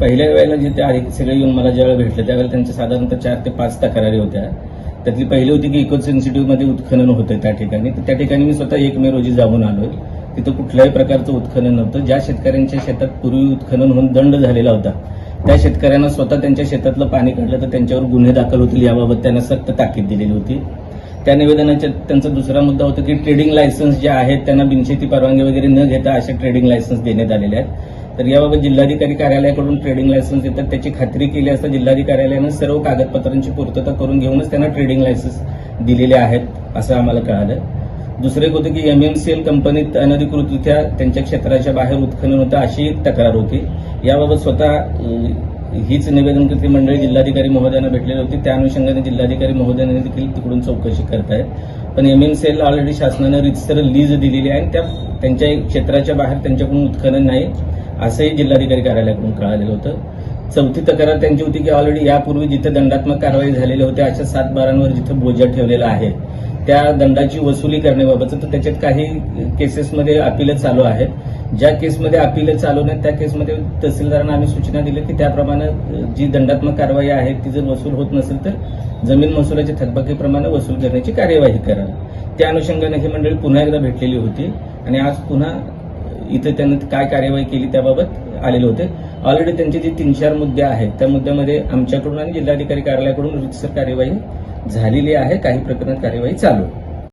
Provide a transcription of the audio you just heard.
पहिल्या वेळेला जे ते सगळे येऊन मला ज्यावेळेला भेटले त्यावेळेला त्यांच्या साधारणतः चार ते पाच तक्रारी होत्या. त्यातली पहिली होती की इको सेन्सिटिव्हमध्ये उत्खनन होतं त्या ठिकाणी. तर त्या ठिकाणी मी स्वतः एक मे रोजी जाऊन आलोय. तिथं कुठल्याही प्रकारचं उत्खनन नव्हतं. ज्या शेतकऱ्यांच्या शेतात पूर्वी उत्खनन होऊन दंड झालेला होता त्या शेतकऱ्यांना स्वतः त्यांच्या शेतातलं पाणी काढलं तर त्यांच्यावर गुन्हे दाखल होतील याबाबत त्यांना सक्त ताकीद दिलेली होती. त्या निवेदनाच्या त्यांचा दुसरा मुद्दा होता की ट्रेडिंग लायसन्स जे आहेत त्यांना बिनशेती परवानगी वगैरे न घेता असे ट्रेडिंग लायसन्स देण्यात आलेले आहेत. तर याबाबत जिल्हाधिकारी कार्यालयाकडून ट्रेडिंग लायसन्स देतात त्याची खात्री केली असता जिल्हाधिकारी कार्यालयानं सर्व कागदपत्रांची पूर्तता करून घेऊनच त्यांना ट्रेडिंग लायसन्स दिलेले आहेत असं आम्हाला कळालं. दुसरं एक होतं की एमएमसीएल कंपनीत अनधिकृतरित्या त्यांच्या क्षेत्राच्या बाहेर उत्खनन होतं अशी एक तक्रार होती. याबाबत स्वतः हीच निवेदन कृती मंडळी जिल्हाधिकारी महोदयांना भेटलेली होती. त्या अनुषंगाने जिल्हाधिकारी महोदयांनी देखील तिकडून चौकशी करतायत. पण एमएमसीएल ऑलरेडी शासनानं रितसर लीज दिलेली आहे आणि त्या त्यांच्या क्षेत्राच्या बाहेर त्यांच्याकडून उत्खनन नाही असंही जिल्हाधिकारी कार्यालयाकडून कळालेलं होतं. चौथी तक्रार त्यांची होती की ऑलरेडी यापूर्वी जिथे दंडात्मक कारवाई झालेली होती अशा सात बारांवर जिथे बोजा ठेवलेला आहे त्या दंडाची वसुली करण्याबाबतचं तर त्याच्यात काही केसेसमध्ये अपील चालू आहेत. ज्या केसमध्ये अपील चालू नाहीत त्या केसमध्ये तहसीलदारांना आम्ही सूचना दिल्या की त्याप्रमाणे जी दंडात्मक कारवाई आहे ती जर वसूल होत नसेल तर जमीन महसुलाच्या थकबाकीप्रमाणे वसूल करण्याची कार्यवाही करा त्या अनुषंगाने ही मंडळी पुन्हा एकदा भेटलेली होती आणि आज पुन्हा इथे त्यांनी काय कार्यवाही केली त्याबाबत आलेले होते. ऑलरेडी त्यांचे जे तीन चार मुद्दे आहेत त्या मुद्द्यामध्ये आमच्याकडून आणि जिल्हाधिकारी कार्यालयाकडून रितसर कार्यवाही झालेली आहे. काही प्रकरणात कार्यवाही चालू आहे.